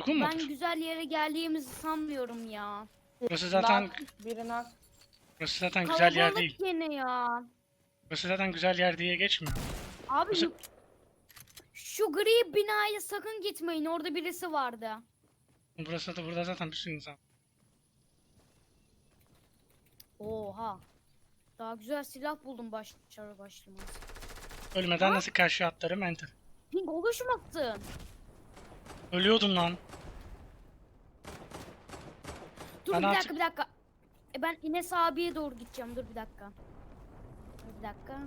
Uygun mu? Ben güzel yere geldiğimizi sanmıyorum ya. Burası zaten Nak, biri nak. burası zaten güzel yer değil. Kalabalık yine ya. Burası zaten güzel yer diye geçmiyor. Abi Burası- şu gri binaya sakın gitmeyin. Orada birisi vardı. Burası da burada zaten bir sürü insan. Oha. Daha güzel silah buldum başlar başlamaz. Ölmeden Ha? nasıl karşı atlarım enter. Ping oluşmasın. Ölüyordum lan. Dur Ben bir artık- dakika bir dakika. E ben Ines abiye doğru gideceğim. Dur bir dakika. Dur bir dakika.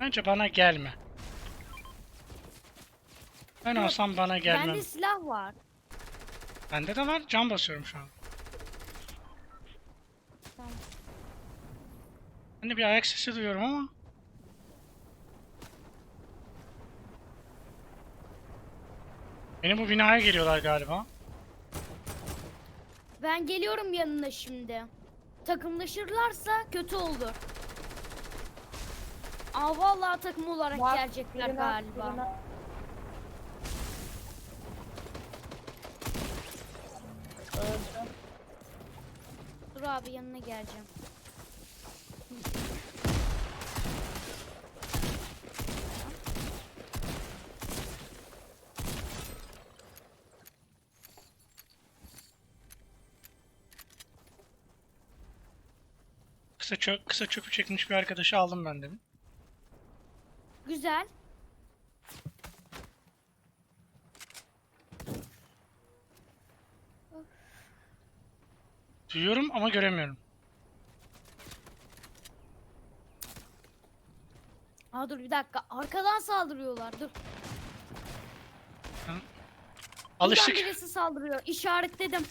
Bence bana gelme. Ben Yok, olsam bana gelmem. Bende silah var. Bende de var. Can basıyorum şu an. Tamam. Ben de bir ayak sesi duyuyorum ama. Benim bu binaya geliyorlar galiba. Ben geliyorum yanına şimdi. Takımlaşırlarsa kötü olur. Aa vallahi takım olarak Nak, gelecekler biri nak, biri galiba. Öldü. Dur abi yanına geleceğim. Kısa çöp, kısa çöpü çekmiş bir arkadaşı aldım ben demin. Güzel. Duyuyorum ama göremiyorum. Aa dur bir dakika. Arkadan saldırıyorlar. Dur. Buradan Alıştık. birisi saldırıyor. İşaretledim.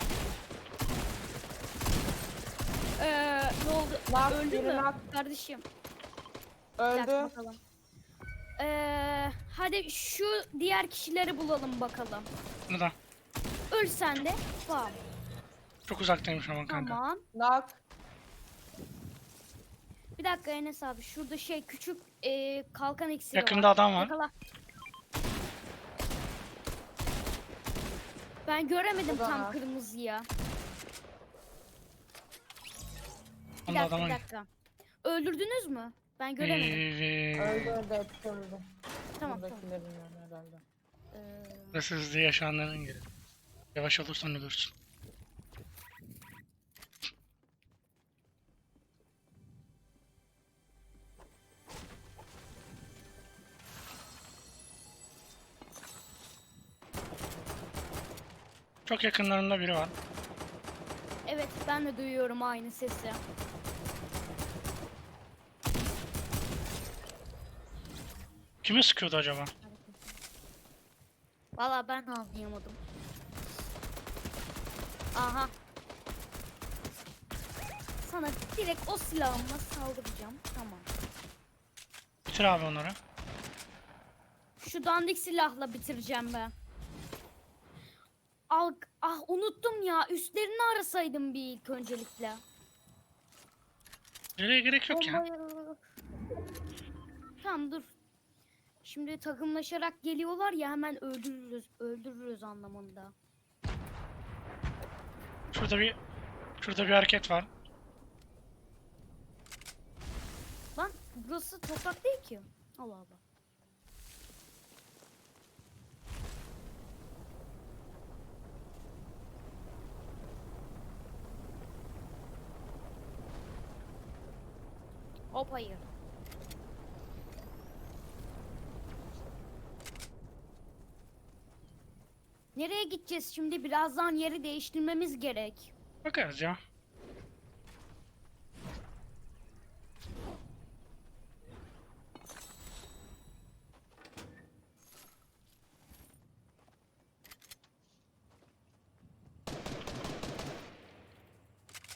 Ee, ne oldu? Nak, Öldü biri mü? nak. Kardeşim. Bir dakika Öldü. bakalım. Ee, hadi şu diğer kişileri bulalım bakalım. Da. Öl sen de. Tamam. Çok uzaktaymış ama kanka. Tamam. Nak. Bir dakika Enes abi. Şurada şey küçük ee, kalkan iksiri Yakında var. adam var. Yakala. Ben göremedim Burada tam var. kırmızıya. Bir dakika bir dakika. Öldürdünüz mü? Ben göremedim. Öldü öldü öldü. tamam tamam. Buradakilerin yani herhalde. Ee, Burası hızlı yaşayanların yeri. Yavaş olursan ölürsün. Çok yakınlarında biri var. evet ben de duyuyorum aynı sesi. Kime sıkıyordu acaba? Valla ben anlayamadım. Aha. Sana direkt o silahımla saldıracağım. Tamam. Bitir abi onları. Şu dandik silahla bitireceğim ben. Al, ah unuttum ya. Üstlerini arasaydım bir ilk öncelikle. Nereye gerek yok ya. Tamam dur. Şimdi takımlaşarak geliyorlar ya hemen öldürürüz, öldürürüz anlamında. Şurada bir şurada bir hareket var. Lan burası toprak değil ki. Allah Allah. Hop hayır. Nereye gideceğiz şimdi? Birazdan yeri değiştirmemiz gerek. Bakarız ya.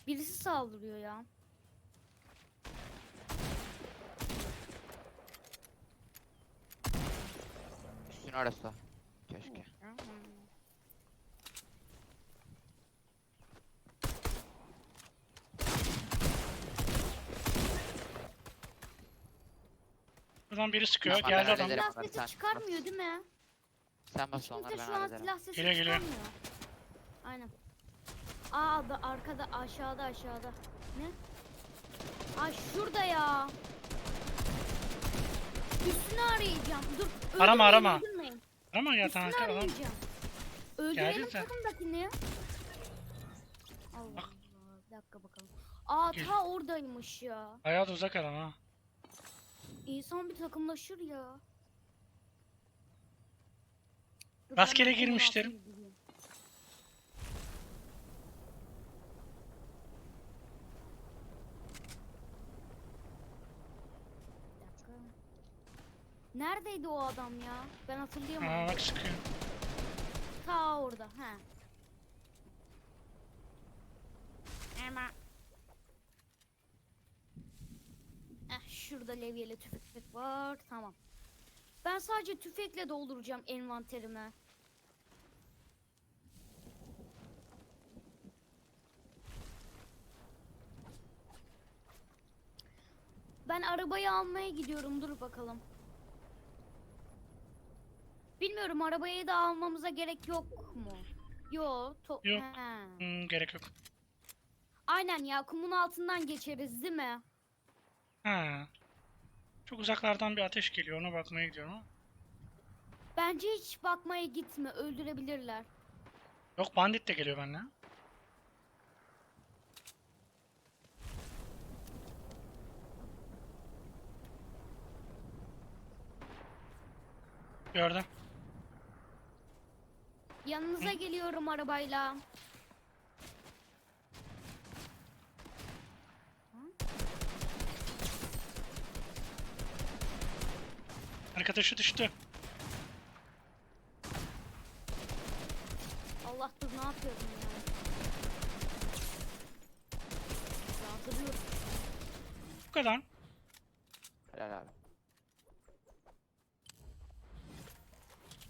Birisi saldırıyor ya. Üstün arası. Keşke. Buradan biri sıkıyor. Tamam, Geldi ben adam. hallederim. Silah sesi sen çıkarmıyor değil mi? Sen bas onları Kimse ben şu an hallederim. silah sesi Geliyor, geliyor. çıkarmıyor. Aynen. Aa da arkada aşağıda aşağıda. Ne? Aa şurada ya. Üstünü arayacağım. Dur. Arama, öldürmeyin, arama. öldürmeyin. Ama ya Üstünü tanka adam. arayacağım. Öldürelim Geldi de. takımdakini. Allah Allah. Bir dakika bakalım. Aa Gel. ta oradaymış ya. Bayağı da uzak adam ha. İnsan bir takımlaşır ya. Dur, Rastgele girmiştir. altına gireyim. Bir dakika. Neredeydi o adam ya? Ben hatırlayamadım. Aa bak sıkıyor. Ta orada. He. Ama. Eh, şurada levyeli tüfek var. Tamam. Ben sadece tüfekle dolduracağım envanterimi. Ben arabayı almaya gidiyorum. Dur bakalım. Bilmiyorum arabayı da almamıza gerek yok mu? Yo. to- Yok. He. Hmm, gerek yok. Aynen ya kumun altından geçeriz değil mi? Ha. Çok uzaklardan bir ateş geliyor. Ona bakmaya gidiyorum. Bence hiç bakmaya gitme öldürebilirler. Yok bandit de geliyor benimle. Gördüm. Yanınıza geliyorum arabayla. Arkadaşı düştü. Allah dur ne yapıyorum ya? Yardırıyorum. Bu kadar. Helal abi.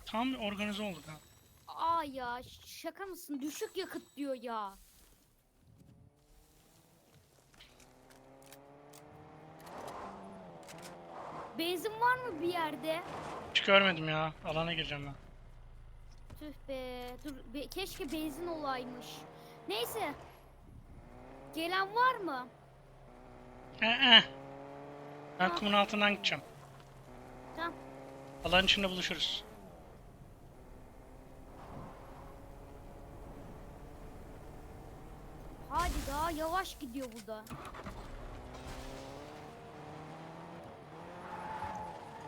Tam bir organize olduk ha. Aa ya şaka mısın? Düşük yakıt diyor ya. Benzin var mı bir yerde? Hiç görmedim ya. Alana gireceğim ben. Tüh be. Dur be- keşke benzin olaymış. Neyse. Gelen var mı? Ee, ben kumun altından gideceğim. Tamam. Alanın içinde buluşuruz. Hadi daha yavaş gidiyor bu da.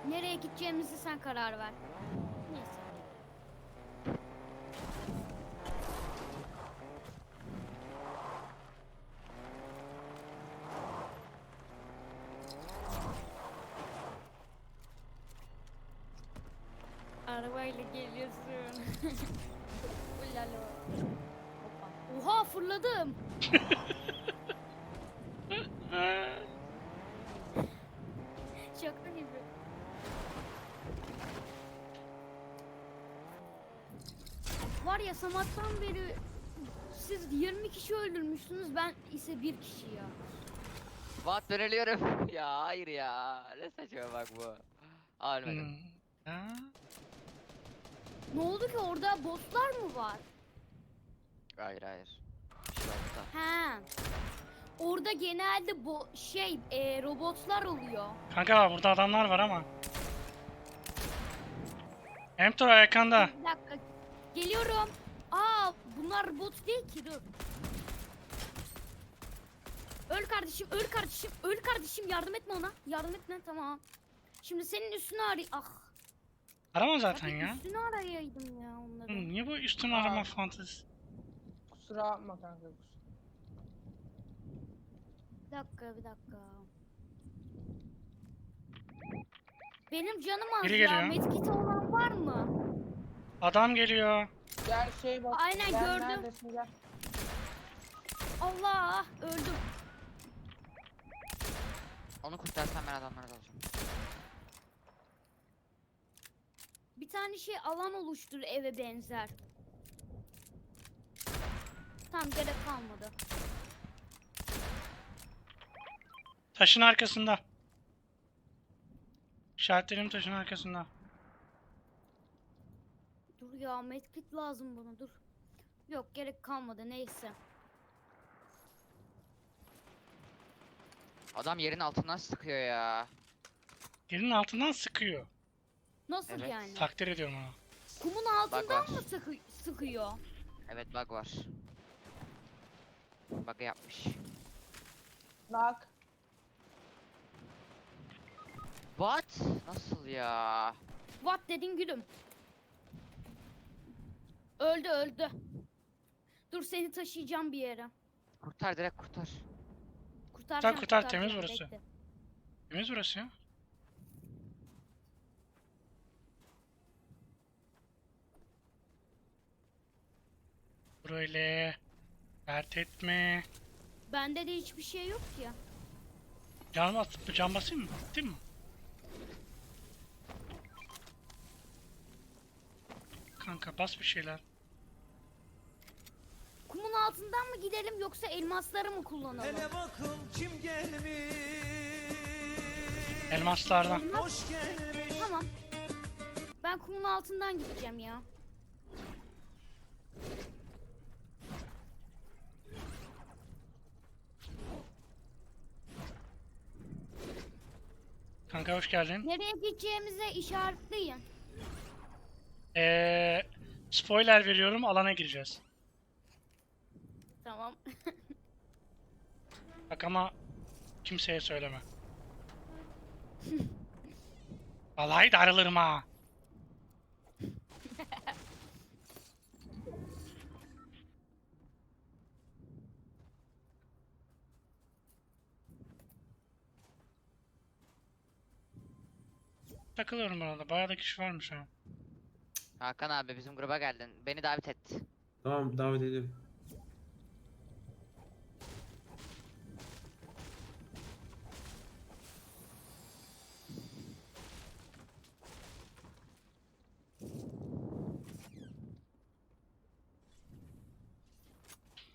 Nereye gideceğimizi sen karar ver. Neyse. Arabayla geliyorsun. Ulala. Hoppa. Oha fırladım. Şaka gibi. Var ya sabahtan beri siz 20 kişi öldürmüşsünüz ben ise bir kişi ya. Vat ben ölüyorum. ya hayır ya. Ne saçma bak bu. Aa ölmedim. Hmm. Ha? Ne oldu ki orada bosslar mı var? Hayır hayır. Bir şey oldu da. He. Orada genelde bu şey e, robotlar oluyor. Kanka burada adamlar var ama. Emtor ayakanda. Bir dakika. Geliyorum. Aa bunlar bot değil ki dur. Öl kardeşim, öl kardeşim, öl kardeşim yardım etme ona. Yardım etme tamam. Şimdi senin üstünü aray... Ah. Arama zaten hadi ya. Üstünü arayaydım ya onları. Hı, niye bu üstün arama fantezi? Kusura bakma kanka. Bir dakika bir dakika. Benim canım az Biri ya. geliyor. Medkit mı? Adam geliyor. Gel şey bak. Aynen, gel, gördüm. Neredesin gel. Allah öldüm. Onu kurtarsan ben adamlara dalacağım. Bir tane şey alan oluştur eve benzer. Tam gerek kalmadı. Taşın arkasında. İşaretlerim taşın arkasında. Ya medkit lazım bana dur. Yok gerek kalmadı neyse. Adam yerin altından sıkıyor ya. Yerin altından sıkıyor. Nasıl Evet. yani? Takdir ediyorum onu. Kumun var. altından mı sıkı- sıkıyor? Evet bug var. Bug yapmış. Nak. What? Nasıl ya? What dedin gülüm? Öldü öldü. Dur seni taşıyacağım bir yere. Kurtar direkt kurtar. Kurtaracağım, kurtar, kurtaracağım, temiz burası. bekle. Temiz burası ya. Böyle. Dert etme. Bende de hiçbir şey yok ki. Can, bas, can basayım mı? Değil mi? Kanka bas bir şeyler. Kumun altından mı gidelim yoksa elmasları mı kullanalım? Hele bakın kim gelmiş Elmaslardan. Elmas- Hoş gelmiş Tamam. Ben kumun altından gideceğim ya. Kanka hoş geldin. Nereye gideceğimize işaretleyin. Ee, spoiler veriyorum alana gireceğiz. Tamam. Bak ama kimseye söyleme. Vallahi darılırım ha. Takılıyorum arada. Bayağı da kişi varmış ha. Hakan abi bizim gruba geldin. Beni davet et. Tamam davet ediyorum.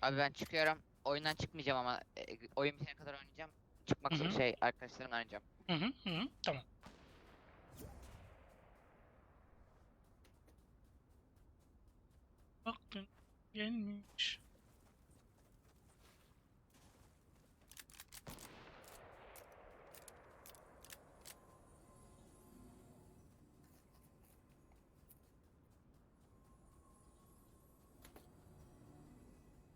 Abi ben çıkıyorum. Oyundan çıkmayacağım ama e, oyun bitene kadar oynayacağım. Çıkmak Hı hı. şey arkadaşlarımla oynayacağım. Hı hı hı hı. Tamam. Gelmiş.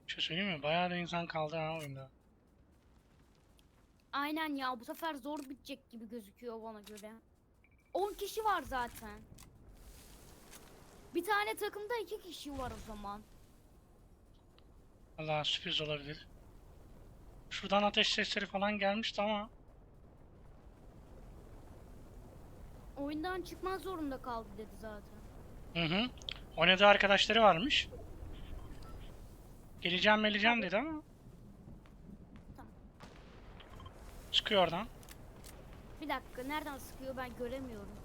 Şey söyleyeyim mi? Bayağı da insan kaldı ha oyunda. Aynen ya bu sefer zor bitecek gibi gözüküyor bana göre. 10 kişi var zaten. Bir tane takımda 2 kişi var o zaman. Allah sürpriz olabilir. Şuradan ateş sesleri falan gelmişti ama Oyundan çıkmak zorunda kaldı dedi zaten. Hı hı. Oynadığı arkadaşları varmış. Geleceğim geleceğim dedi ama. Tamam. Çıkıyor oradan. Bir dakika nereden sıkıyor ben göremiyorum.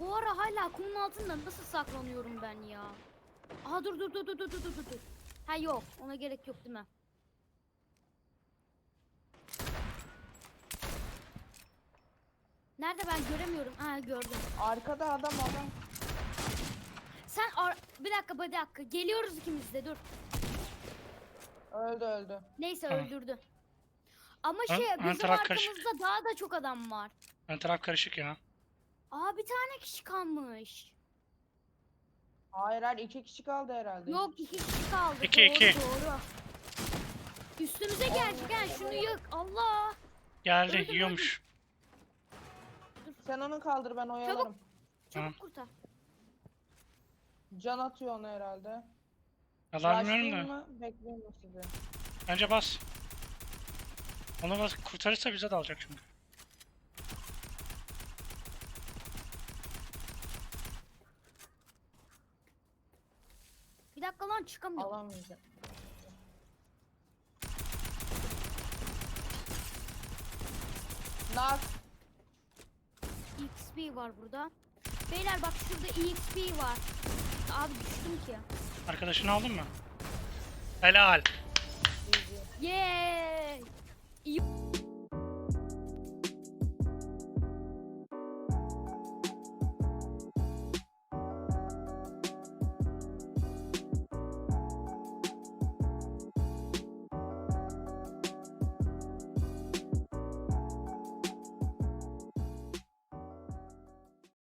Bu ara hala kumun altında nasıl saklanıyorum ben ya? Aha dur dur dur dur dur dur dur dur. Ha yok ona gerek yok değil mi? Nerede ben göremiyorum. Ha gördüm. Arkada adam adam. Sen ar- bir dakika bir dakika geliyoruz ikimiz de dur. Öldü öldü. Neyse Tamam. öldürdü. Ama Ön- şey ön bizim taraf karışık. arkamızda daha da çok adam var. Ön taraf karışık ya. Aa bir tane kişi kalmış. Hayır hayır iki kişi kaldı herhalde. Yok iki kişi kaldı. İki, doğru, iki. Doğru. Üstümüze gel gel şunu yık. Allah. Geldi Öldüm, yiyormuş. Sen onu kaldır ben oyalarım. Çabuk Tamam. kurtar. Can atıyor onu herhalde. Allah bilmiyorum Başlayayım da. mı? Bekleyeyim mi sizi? Bence bas. Onu bas kurtarırsa bize de alacak çünkü. Bir dakika lan çıkamıyorum. Alamayacağım. Nak. EXP var burada. Beyler bak şurada EXP var. Abi düştüm ki. Arkadaşını aldın mı? Helal. Yeee. İyi.